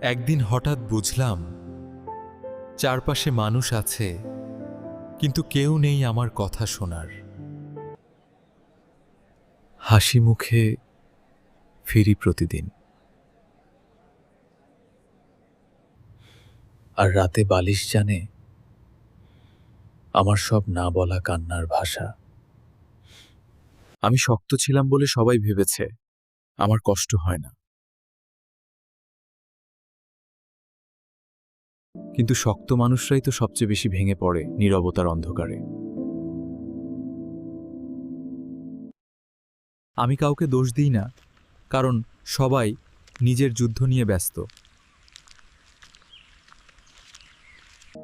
একদিন হঠাৎ বুঝলাম, চারপাশে মানুষ আছে, কিন্তু কেউ নেই আমার কথা শোনার। হাসি মুখে ফিরি প্রতিদিন। আর রাতে বালিশ জানে, আমার সব না বলা কান্নার ভাষা। আমি শক্ত ছিলাম বলে সবাই ভেবেছে, আমার কষ্ট হয় না। কিন্তু শক্ত মানুষরাই তো সবচেয়ে বেশি ভেঙে পড়ে নীরবতার অন্ধকারে। আমি কাউকে দোষ দিই না, কারণ সবাই নিজের যুদ্ধ নিয়ে ব্যস্ত।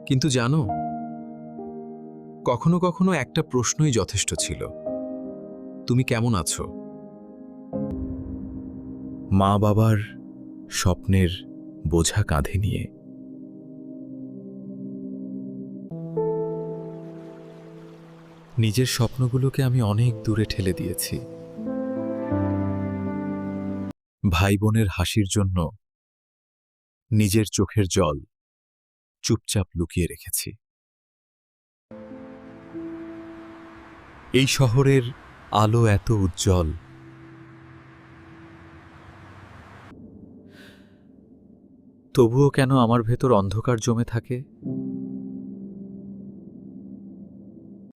কিন্তু জানো, কখনো কখনো একটা প্রশ্নই যথেষ্ট ছিল, তুমি কেমন আছো? মা বাবার স্বপ্নের বোঝা কাঁধে নিয়ে। নিজের স্বপ্নগুলোকে আমি অনেক দূরে ঠেলে দিয়েছি। ভাই বোনের হাসির জন্য নিজের চোখের জল চুপচাপ লুকিয়ে রেখেছি। এই শহরের আলো এত উজ্জ্বল। তবুও কেন আমার ভেতর অন্ধকার জমে থাকে?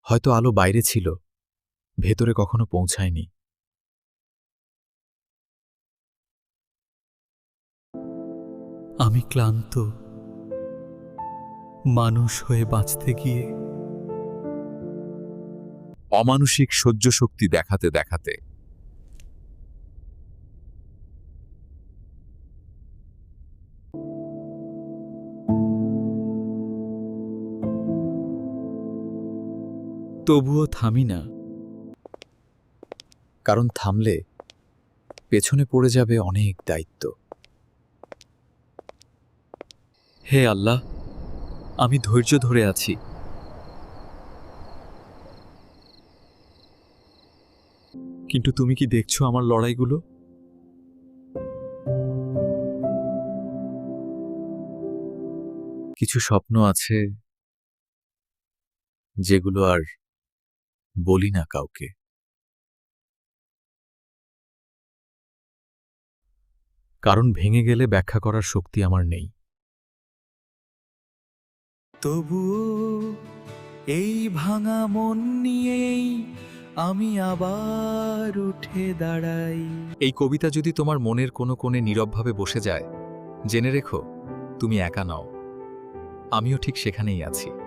হয়তো আলো বাইরে ছিল, ভেতরে কখনো পৌঁছায়নি। আমি ক্লান্ত, মানুষ হয়ে বাঁচতে গিয়ে। অমানসিক সহ্য শক্তি দেখাতে দেখাতে তবুও থামি না। কারণ থামলে পেছনে পড়ে যাবে অনেক দায়িত্ব। হে আল্লাহ, আমি ধৈর্য ধরে আছি। কিন্তু তুমি কি দেখছ আমার লড়াইগুলো? কিছু স্বপ্ন আছে যেগুলো আর বলি না কাউকে। কারণ ভেঙে গেলে ব্যাখ্যা করার শক্তি আমার নেই। তবুও এই ভাঙা মন নিয়েই আমি আবার উঠে দাঁড়াই। এই কবিতা যদি তোমার মনের কোনো কোণে নীরবভাবে বসে যায় জেনে রেখো তুমি একা নও। আমিও ঠিক সেখানেই আছি।